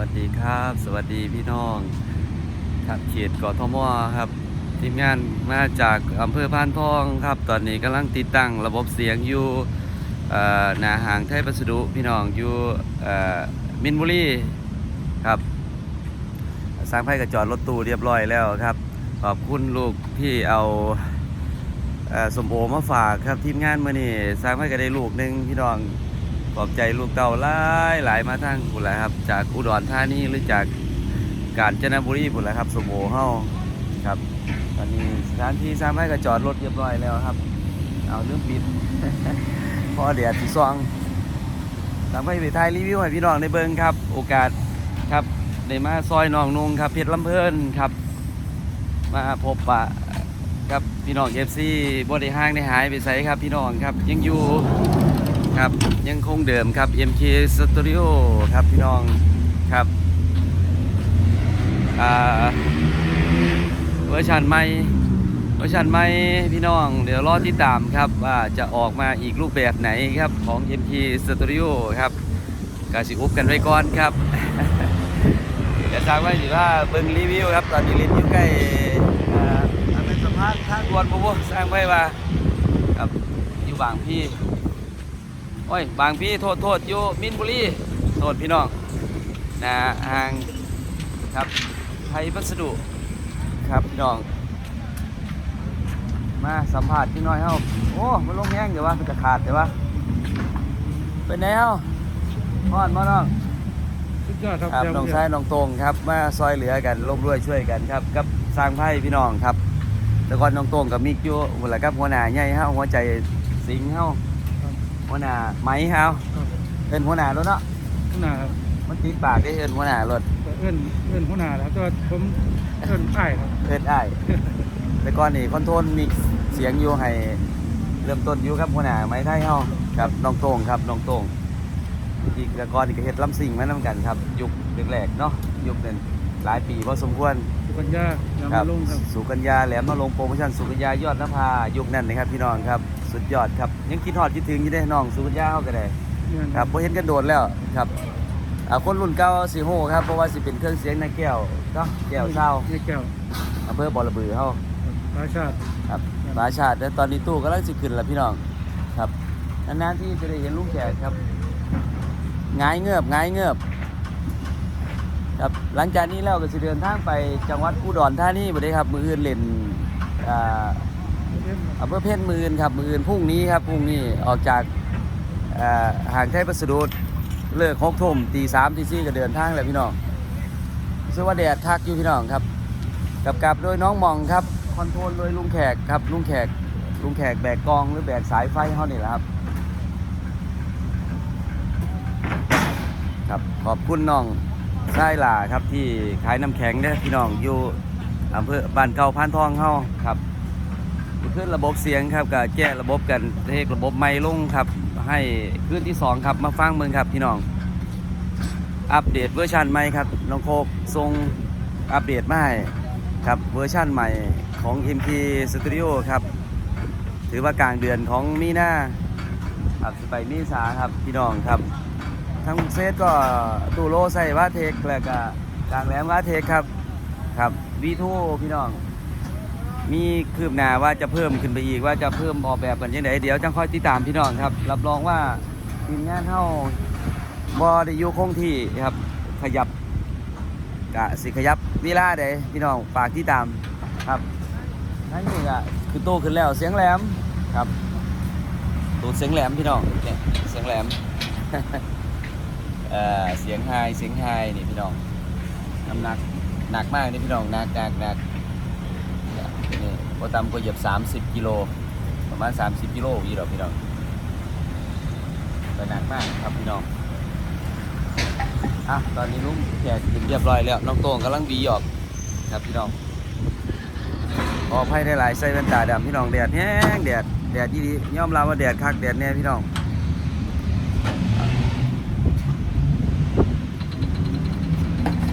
วัสดีครับ สวัสดีพี่น้องครับเขตกทมครับ ทีมงานมาจากอำเภอพานทองครับ ตอนนี้กำลังติดตั้งระบบเสียงอยู่หนาหางไทยพัสดุพี่น้องอยู่มินบุรีครับ สร้างไพ่กระจอดรถตู้เรียบร้อยแล้วครับ ขอบคุณลูกที่เอาสมโอมาฝากครับทีมงานมื่อนี้สร้างไพ่ก็ได้ลูกหนึ่งพี่น้อง ขอบใจลูกเต่าหลายหลายมาทั้งพุ่นแหละครับ จากอุดรธานีหรือจากกาญจนบุรีพุ่นแหละครับสมโอเฮาครับ ตอนนี้สถานที่สร้างให้ก็จอดรถเรียบร้อยแล้วครับ เอาเรื่องปิดพอเดี๋ยวที่ซองทำให้ไปถ่ายรีวิวให้พี่น้องในเบิงครับ โอกาสครับได้มาซอยน้องนุงครับเพชรลำเพลินครับ มาพบปะครับพี่น้องเอฟซีบริห้างได้หายไปใส่ครับพี่น้องครับยังอยู่ ครับยังคงเดิมครับ MK Studio ครับพี่น้องครับเวอร์ชันใหม่เวอร์ชันใหม่พี่น้อง เดี๋ยวรอติดตามครับว่าจะออกมาอีกรูปแบบไหนครับของ MK Studio ครับกาสิอุบกันไว้ก่อนครับเดี๋ยวทราบว่าสิว่าเบิ่งรีวิวครับ ตอนนี้รีวิวใกล้อ่าอันเป็นสะพานทางด่วนบ่บ่สร้างไว้ว่าครับอยู่บางพี่ อ้ย บางพี่โทษโทษอยู่มินบุรีโทษพี่น้องนะห่างครับไทยพัสดุครับพี่น้อง มาสัมผัสพี่น้อยเฮาโอ้มันลงแห้งเดี๋ยวว่ามันจะขาดเดี๋ยวว่าเป็นไงเฮาพอนมาน้องสุดยอดครับครับเดี๋ยวน้องชายน้องตรงครับ มาซอยเหลือกันร่วมด้วยช่วยกันครับกับสร้างไพ่พี่น้องครับ แต่ก่อนน้องตรงกับมิกอยู่หมดแล้วครับหัวหน้าใหญ่เฮาหัวใจสิงเฮา หัวหน้าไหมเฮาครับเป็นหัวหน้ารถเนาะหัวหน้าครับมันติดปากได้เอินหัวหน้ารถเอื้อนเอื้อนหัวหน้าแล้วก็ผมเอื้อนอ้ายครับเอินอ้ายแต่ก่อนนี่คอนโทรลมิกเสียงอยู่ให้เริ่มต้นอยู่ครับหัวหน้าไม้ไทยเฮาครับน้องโต้งครับน้องโต้งอีกแต่ก่อนนี่ก็เฮ็ดลำซิ่งมานํกันครับ ยุคแรกๆเนาะยุคนั้นหลายปีพอสมควรสุกัญญาลำครัมาลงครับสุกัญญาแหลมมาลงโปรโมชั่นสุกัญญายอดนภายุคนั้นนะครับพี่น้องครับ สุดยอดครับ ยังคิดฮอดคิดถึงอยู่เด้น้องสุกัญญาเฮาก็ได้เนี่ยครับพอเห็นกันโดดแล้วครับอ่าคนรุ่นเก่าสิโหครับเพราะว่าสิเป็นเครื่องเสียงในแก้วเนาะแก้วเศร้านี่แก้วอำเภอบ่อระบือเฮาปราชาติครับปราชาติแล้วตอนนี้ตู้กำลังสิขึ้นแล้วพี่น้องครับนานๆที่จะได้เห็นลุงแขกครับงายเงือบงายเงือบครับหลังจากนี้แล้วก็สิเดินทางไปจังหวัดอุดรธานีบ่ได้ครับ มืออื่นเล่นอ่า อำเภอเพชรมืนครับมืนพรุ่งนี้ครับพรุ่งนี้ออกจากห่างไทยพัสดุเลิกหกทุ่มตีสามตีสี่ก็เดินทางแล้วพี่น้องซึ่งว่าแดดคักอยู่พี่น้องครับกับกับโดยน้องมองครับคอนโทรลโดยลุงแขกครับลุงแขกลุงแขกแบกกองหรือแบกสายไฟเขานี่แหละครับครับขอบคุณน้องไส้หล่าครับที่ขายน้ำแข็งเนี่ยพี่น้องอยู่อำเภอบ้านเก่าพานทองเฮาครับ ขึ้นระบบเสียงครับกับแก้ระบบกันเทคระบบไมค์ลงครับ ให้ขึ้นที่สองครับมาฟังเมืองครับพี่น้อง อัปเดตเวอร์ชันใหม่ครับน้องโคกทรงอัปเดตมาให้ครับเวอร์ชันใหม่ของ MP Studio ครับ ถือว่ากลางเดือนของมีนาครับไปมีสาครับพี่น้องครับ ทั้งเซตก็ตูโรใส่วาเทคแล้วก็กลางแหลมว่าเทคครับครับวีทูพี่น้อง มีคืบหน้าว่าจะเพิ่มขึ้นไปอีกว่าจะเพิ่มออกแบบกันยังไงเดี๋ยวจังค่อยติดตามพี่น้องครับ รับรองว่าทีมงานเฮาบ่ได้อยู่คงที่ครับขยับกะสิขยับเวลาใดพี่น้องฝากที่ตามครับนั่นนี่ก็คือโตขึ้นแล้วเสียงแหลมครับตูดเสียงแหลมพี่น้องเนี่ยเสียงแหลมเอ่อเสียงไฮเสียงไฮนี่พี่น้องน้ำหนักหนักมากนี่พี่น้องหนักหนักหนัก นี่โปรตามก็เหยียบ 30 กิโล ประมาณ 30 กิโลอยู่ดอกพี่น้องก็หนักมากครับพี่น้องอะตอนนี้ลุงแขกถึงเรียบร้อยแล้ว น้องโต้งกำลังบีออกครับพี่น้องขออภัยได้หลายใส่แว่นตาดำพี่น้องแดดแห้งแดดแดดยี่ดียอมรับว่าแดดคักแดดแน่พี่น้อง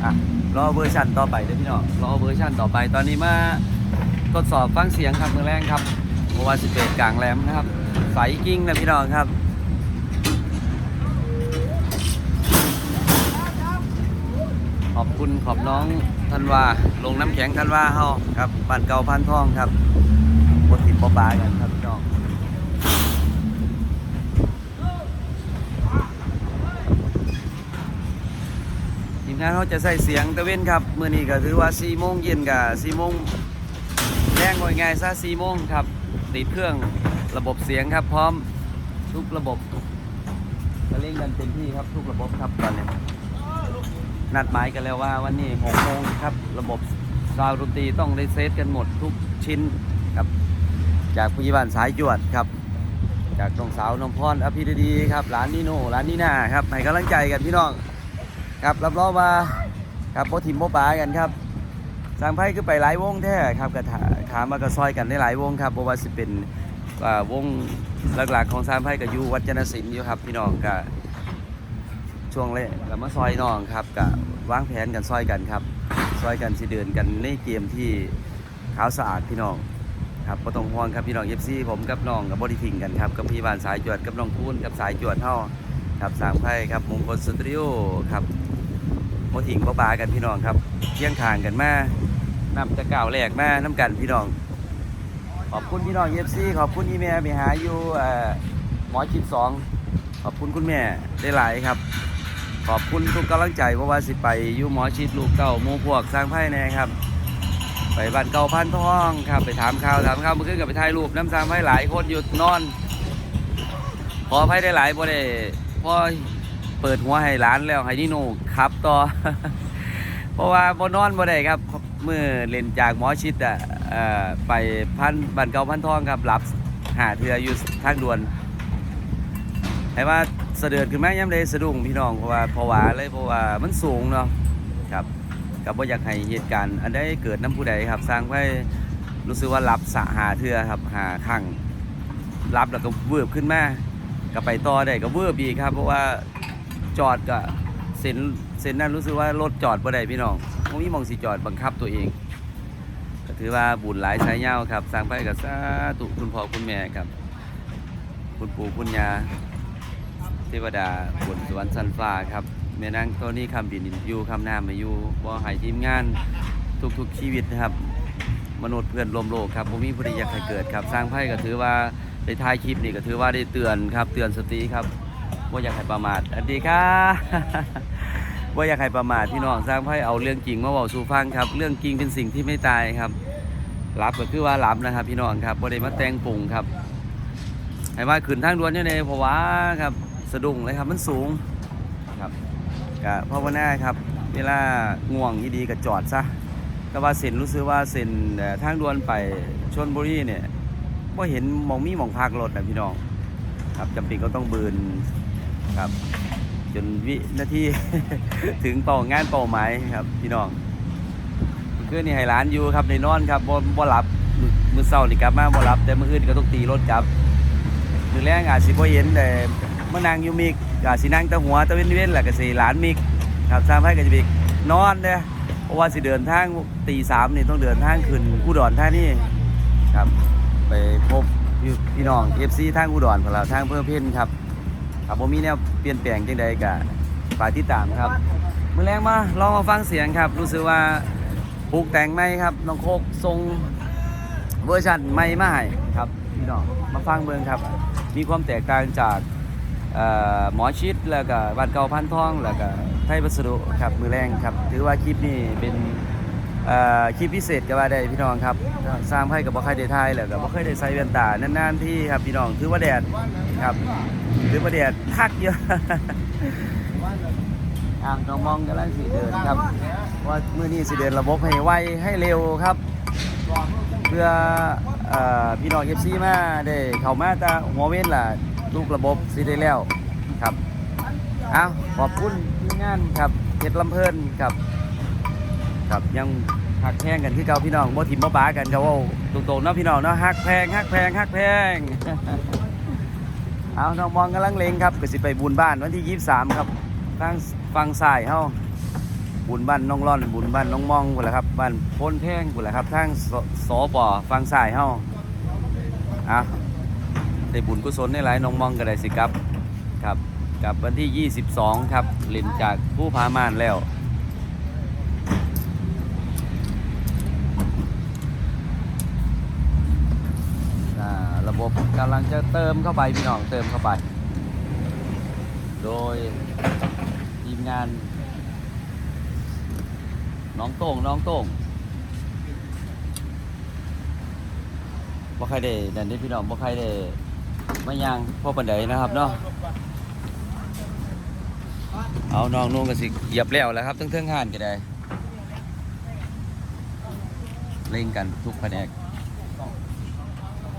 อะรอเวอร์ชันต่อไปเด้อพี่น้องรอเวอร์ชันต่อไปตอนนี้มา ทดสอบฟังเสียงครับมือแรงครับเพราะว่าสิเป็นกลางแหลมนะครับใสกิ้งนะพี่น้องครับขอบคุณขอบน้องทันวาลงน้ำแข็งทันวาเฮาครับบ้านเก่าพันทองครับบทติดปอบากันครับพี่น้องทีมงานเขาจะใส่เสียงตะเวนครับเมื้อนี้ก็ถือว่า4โมงเย็นกับ4โมง แรงง่ายๆซะ4โมงครับติดเครื่องระบบเสียงครับ พร้อมทุกระบบจะเล่นกันเต็มที่ครับทุกระบบครับตอนนี้นัดหมายกันแล้วว่าวันนี้6โมงครับ ระบบซาวด์ดนตรีต้องได้เซตกันหมดทุกชิ้นครับ จากผู้ใหญ่บ้านสายจวดครับ จากน้องสาวน้องพรอภิรดีครับร้านนิโน่ร้านนิน่าครับให้กำลังใจกันพี่น้องครับรับรองว่าครับโพทิมโพปากันครับ สร้างไพ่คือไปหลายวงแท้ครับกระถาขามากระซอยกันได้หลายวงครับเพราะว่าสิเป็นวงหลักๆของสร้างไพ่กับยูวัจนศิลป์อยู่ครับพี่น้องก็ช่วงแรกเรามาซอยน้องครับกับวางแผนกันซอยกันครับซอยกันสิเดินกันในเกมที่ขาวสะอาดพี่น้องครับก็ต้องห่วงครับพี่น้องเอฟซีผมกับน้องกับบอดี้ทิงกันครับกับพี่บานสายจวดกับน้องคูนกับสายจวดเท่าครับสามไพ่ครับมงคลสตูดิโอครับโมถิงบ่บากันพี่น้องครับเที่ยงทางกันมา นำตะก่าวแหลกมาน้ำกันพี่น้อง ขอบคุณพี่น้องเอฟซีขอบคุณอีเมลไปหาอยู่หมอชิดสองขอบคุณคุณแม่ได้หลายครับ ขอบคุณทุกกำลังใจเพราะว่าสิไปอยู่หมอชิดลูกเก่ามูพวกสร้างไพ่แน่ครับ ไปบ้านเก่าพันทองครับ ไปถามข่าวถามข่าวเมื่อคืนกับไปถ่ายรูปน้ำสร้างไพ่หลายคนหยุดนอน ขอไพ่ได้หลายบ่ได้พอเปิดหัวให้ร้านแล้วให้นี่โน่ครับต่อ เพราะว่าบ่นอนบ่ได้ครับ เมื่อเล่นจากหมอชิดอะไปพันบ้านเกาพันทองครับหลับหาเทืออยู่ทางด่วนให้ว่าเสด็จขึ้นมย่ำเลยสะดุ้งพี่น้องเพราะว่าเพราะว่าเลยเพราะว่ามันสูงเนาะครับกับว่าอยากให้เหตุการณ์อันใดเกิดน้ำผู้ใดครับสร้างไว้รู้สึกว่ารับสะหาเทือครับหาขังรับแล้วก็เวิบขึ้นมาก็ไปต่อได้ก็เวิบอีกครับ เพราะว่าจอดก็เส้น เส้นนั้นรู้สึกว่ารถจอดบ่ได้พี่น้องบ่มีมองสิจอดบังคับตัวเองก็ถือว่าบุญหลายสายเงาครับ สร้างไปกับสาธุคุณพ่อคุณแม่ครับ คุณปู่คุณย่าเทวดาบนสวรรค์สันฟ้าครับแม่นางตัวนี้คำบินอยู่คำนามมาอยู่บ่ให้ทีมงานทุกๆชีวิตนะครับ มนุษย์เพื่อนรวมโลกครับบ่มีผู้ใดอยากให้เกิดครับ สร้างไพ่ก็ถือว่าได้ายคลิปนี่ก็ถือว่าได้เตือนครับ เตือนสติครับบ่อยากให้ประมาทอันดีครับ บ่าอยากให้ประมาทพี่น้องสร้างไพ่เอาเรื่องจริงมาเว้าสู่ฟังครับ เรื่องจริงเป็นสิ่งที่ไม่ตายครับรับก็คือว่ารับนะครับ พี่น้องครับบ่ได้มาแต่งปรุงครับให้ว่าขึ้นทางด่วนอยู่ในเพราว่าครับสะดุ้งเลยครับมันสูงครับก็ภาวนาครับ เวลาง่วงยี่ดีก็จอดซะแต่ว่าเส้นรู้สึกว่าเส้นทางด่วนไปชนบุรีเนี่ยก็เห็นมองมีมองพักรถนะพี่น้อง ครับจำเป็นก็ต้องบืนครับ จนวินาที ถึงเป้างานเป้าหมายครับพี่น้องเมื่อคืนนี่ให้ร้านอยู่ครับในนอนครับบ่บ่หลับมือมื้อเช้านี่กลับมาบ่หลับ แต่มื้ออื่นก็ต้องตีรถกลับมือแรงอาจสิบ่เห็นแต่มานั่งอยู่มิกอาจสินั่งตะหัวตะเว้นเว้นแหละก็สิหลานมิกครับสร้างให้ก็จะไปนอนเด้อเพราะว่าสิเดินทางตีสามนี่ต้องเดินทางขึ้นอุดรธานี่ครับ ไปพบพี่พี่น้อง FC ทางอุดรของเราทางเพิ่มเพ่นครับ ครับบ่มีแนวเปลี่ยนแปลงจังใดก็ฝากติดตามครับมือแรงมาลองมาฟังเสียงครับ รู้สึกว่าปลูกแต่งไหมครับน้องโคกทรงเวอร์ชันใหม่ไมาให้ครับพี่น้องมาฟังเบิ่งครับ มีความแตกต่างจากหมอชิดแล้วก็บ้านเก่าพันทองแล้วก็ไทยวัสดุครับมือแรงครับ ถือว่าคลิปนี้เป็นคลิปพิเศษก็ว่าได้พี่น้องครับสร้างให้กับบ่เคยได้ถ่ายแล้วก็บ่เคยได้ใส่แว่นตานานๆที่ครับพี่น้องถือว่าแดดครับ ถือว่าแดดคักเยอะอ่างน้องมองกำลังสิเดินครับ ว่ามื้อนี้สิเดินระบบให้ไวให้เร็วครับ เพื่ออพี่น้องเอฟซีมาได้เข้ามาต่หัวเว้นล่ะลูกระบบสิได้แล้วครับเอาขอบคุณทีมงานครับเพชรลำเพลินครับ ครับยังหักแพงกันที่เก่าพี่น้องบ่ถิ่มบ่ปากันครับว่าตรงๆเนาะพี่น้องเนาะหักแพงหักแพงหักแพง เอาน้องมองกำลังเลงครับก็สิไปบุญบ้านวันที่ 23 ครับทางฝั่งซ้ายเฮาบุญบ้านน้องร่อนบุญบ้านน้องมองพุ่นแหละครับบ้านโพ้นแพงพุ่นแหละครับทางสสปอฟังสายเฮาอะได้บุญกุศลในหลายน้องมองก็ได้สิครับครับกับวันที่ 22 ครับเล่นจากผู้พามานแล้ว ระบบกำลังจะเติมเข้าไปพี่น้องเติมเข้าไป โดยทีมงาน น้องโต้งน้องโต้งบ่ใครได้นั่นเด้พี่น้องบ่ใครได้มาย่างพ่อปันไดนะครับเนาะเอาน้องนุ่งก็สิเหยียบแล้วแล้วครับทั้งเทิงห่านก็ได้เล่งกันทุกแผนก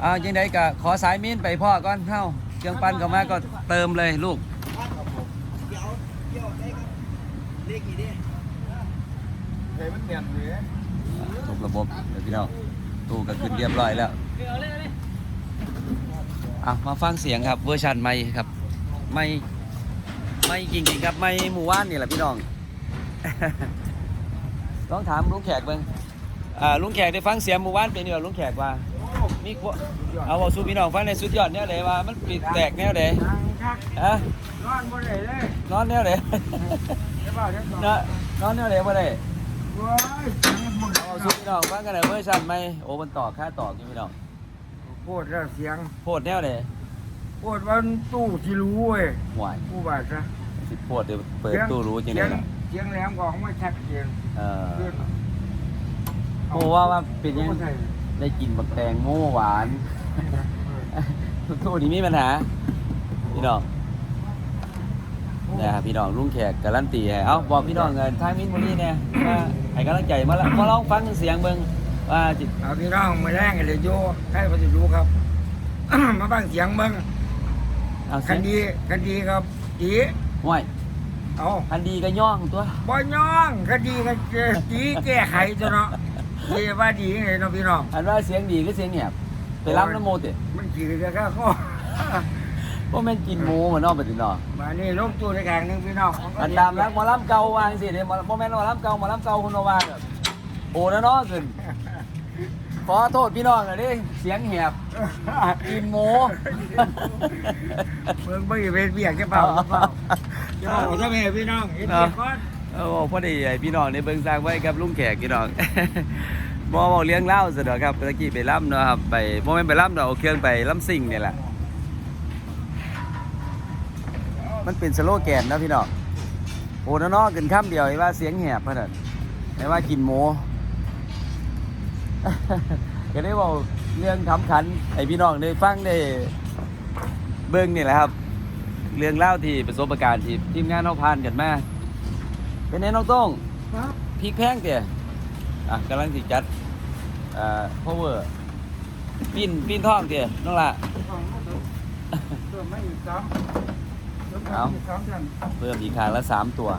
อ่ายังไดก็ขอสายมีนไปพ่อก่อนเฮาเครื่องปั้นเข้ามาก็เติมเลยลูกเฮ้ยมันเนียนเลยทุกระบบเดี๋ยวพี่น้องตู้ก็ขึ้นเรียบร้อยแล้วอะมาฟังเสียงครับเวอร์ชันใหม่ครับไม่ไม่จริงๆครับไม่หมู่ว่านนี่แหละพี่น้องต้องถามลุงแขกเบิ่งอ่าลุงแขกได้ฟังเสียงหมู่ว่านเป็นเดียวลุงแขกว่า มีขวเอาเอาสู่พี่น้องฟังในสุดยอดแนวไหนว่ามันปิดแตกแนวไหนทางคักฮะนอนบ่ได้เลยนอนแนวไหนใช่ป่าวใช่ป่าวนะนอนแนวไหนบ่ได้ว้ายมันเอาสู่พี่น้องฟังกันหน่อยเวอร์ชันใหม่โอ้มันต่อค่าต่อกี่พี่น้องพูดแล้วเสียงโพดแนวไหนพูดวันตู้ที่รู้เว้ยห่วยผู้บาดซะสิโพดเดี๋ยวเปิดตู้รู้จริงเสีเลยยล่ะเสียงแหลมของไม่ชัดเจนเออขึ้นโอ้ว่าว่าเป็นยังอาใส่ ได้กินบักแตงโมหวานตู้นี้มีปัญหา พี่น้องนะครับพี่น้องลุงแขกการันตีให้เอ้าบอกพี่น้องเงินทางมินวันนี้เนี่ยมาให้กำลังใจมาละมาลองฟังเสียงเบิ่งว่าจิเอาพี่น้องมาแรงกันเลยโยใครพอจะรู้ครับ มาบ้างเสียงเบิ้งเอาคัเสียงนดีคันดีครับดีห่วยเอาอันดีก็ย่องตัวบ่ย่องคันดีกันดีแก้ไขตัวเนาะ ดีว่าดีไงเนาะพี่น้อง อันว่าเสียงดีก็เสียงเงียบไปรับน้ำโมติมันขี่จะข้าข้อพราะแม่นกินหมูเหมือนนอกปฏินอมานี่ลงตู้ในกลางหนึงพี่น้องมันก็อันตามรักหมอลำเก่าวางสิเดี๋ยวหมอแม่นหมอลำเก่าหมอลำเก่าคุณเอาวางแบบโอ้นะเนาะขึ้นขอโทษพี่น้องหน่อยดิเสียงเหียบกินหมูเมืองบ่อยู่เป็นเบียกแค่เปล่าเปล่าจะบอกถ้าแม่พี่น้องเห็นเบียกก่อน เออพอดีไอพี่น้องในเบิ่งสร้างไว้กับลุงแขกพี่น้องบ่บอกเลี้ยงเล่าซะดอกครับตะกี้ไปล่ำเนาะครับไปบ่แม่นไปล่ำดอกเอาเครื่องไปล่ำซิ่งนี่แหละมันเป็นสโลแกนนะพี่น้องโอ้นะเนาะขึ้นคำเดียวไอ้ว่าเสียงแหบเพิ่นน่ะไอ้ว่ากินหมูก็ได้บอกเรื่องขำขันไอ้พี่น้องได้ฟังได้เบิ่งนี่แหละครับ เรื่องเล่าที่ประสบการณ์ที่ทีมงานเราผ่านกันมา เป็นไงน้องโต้งครับพริกแพงเตี่ยอะกำลังสิจัดอ่า power ปีนปีนท่องเตี่ยน้องละเพิ่มไม่อีกสามเพิ่มเอาอีกสามท่านเพิ่มอีกครั้งละสามตัว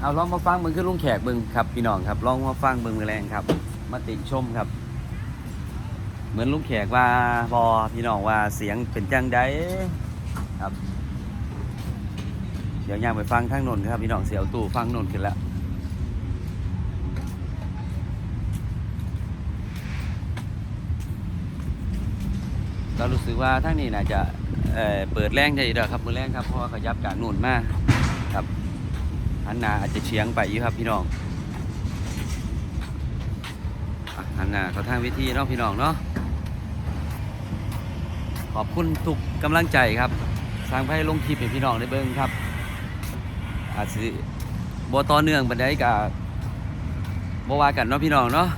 เอาลองมาฟังเบิ่งคือลุงแขกเบิ่งครับพี่น้องครับลองมาฟังเบิ่งมือแรงครับ มาติชมครับ เหมือนลุงแขกว่าบอพี่น้องว่าเสียงเป็นจังไดครับ เดี๋ยวย่างไปฟังทางนนท์ครับพี่น้องเสียวตู่ฟังนนท์ขึ้นแล้วเรารู้สึกว่าทางนี้น่าจะเเปิดแรงได้อีครับมือแรงครับเพราะว่าเขายับจากนู่นมาครับหันหน้าอาจจะเฉียงไปอยู่ครับพี่น้องอันหน้าเขาทางวิธีเนาะพี่น้องเนาะขอบคุณทุกกำลังใจครับสร้างให้ลงคลิปให้พี่น้องได้เบิ่งครับ อาจสิบ่ต่อเนื่องบันไดกับบ่ว่ากันเนาะพี่น้องเนาะ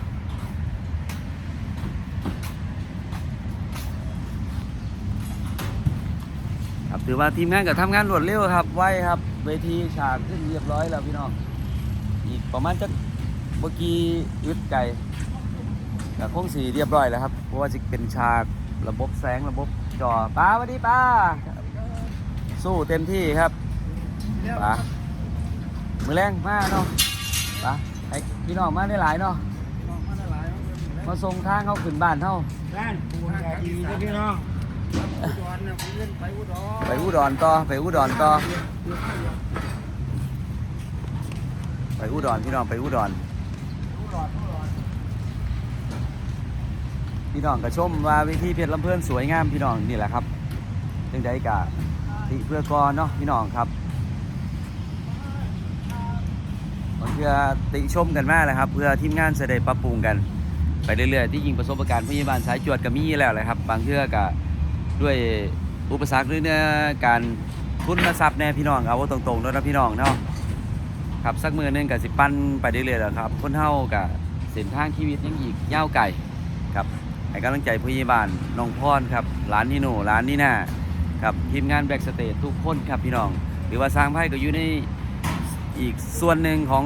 ครับถือว่าทีมงานก็ทำงานรวดเร็วครับ ไวครับเวทีฉากขึ้นเรียบร้อยแล้วพี่น้องอีกประมาณจักเมื่อกี้อึดไก่ก็คงสีเรียบร้อยแล้วครับเพราะว่าจะเป็นฉากระบบแสงระบบจอป้าสวัสดีป้าสู้เต็มที่ครับป้า มือแรงมากเนาะป้าให้พี่น้องมาได้หลายเนาะมาส่งทางเขาขึ้นบ้านเท่าด้านปูนใจดีนะพี่น้องอุดรนะผมเล่นไปอุดรไปอุดรต่อไปอุดรต่อไปอุดรพี่น้องไปอุดรพี่น้องก็ชมว่าวิธีเพชรลำเพื่อนสวยงามพี่น้องนี่แหละครับจึงได้กะติเพื่อกรเนาะพี่น้องครับบาง เพื่อติชมกันมากเลยครับเพื่อทีมงานจะได้ปรับปรุงกันไปเรื่อยๆ ที่ยิงประสบการณ์พยาบาลสายจวดก็มีแล้วแหละครับบางเทื่อก็ด้วยอุปสรรคหรือเนี่ยการทุนทรัพย์แน่พี่น้องเอาว่าตรงๆแล้วนะพี่น้องเนาะครับสักมือนึงกับสิปั้นไปเรื่อยๆแล้วครับคนเฮากับเส้นทางชีวิตยังอีกยาวไกลครับให้กำลังใจพยาบาลน้องพรครับร้านนี่หนูร้านนี่น่าครับทีมงานแบ็กสเตจทุกคนครับพี่น้อง หรือว่าสร้างไพ่ก็อยู่ใน อีกส่วนหนึ่งของ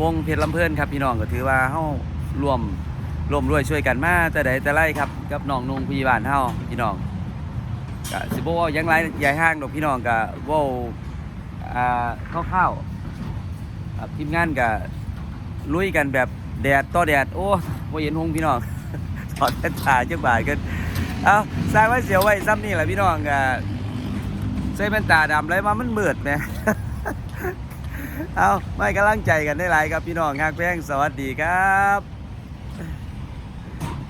วงเพชรลำเพลินครับพี่น้องก็ถือว่าเฮารวมรวมรวยช่วยกันมาแต่ใดแต่ไรครับกับน้องนุ่งพยาบาลเฮาพี่น้องก็สิบ่เว่ายังไรใหญ่ห้างดอกพี่น้องก็เว่าอ่าคร่าวๆครับทีมงานก็ลุยกันแบบแดดต่อแดดโอ้บ่เห็นหงพี่น้องถอดแว่นตาจักบาทกันเอาสร้างไว้เสียวไว้ซ้ำนี่แหละพี่น้องก็ใส่แว่นตาดำเลยว่ามันมืดแหม เอาไม่กำลังใจกันได้หลยครับพี่น้องงากแป้งสวัสดีครับ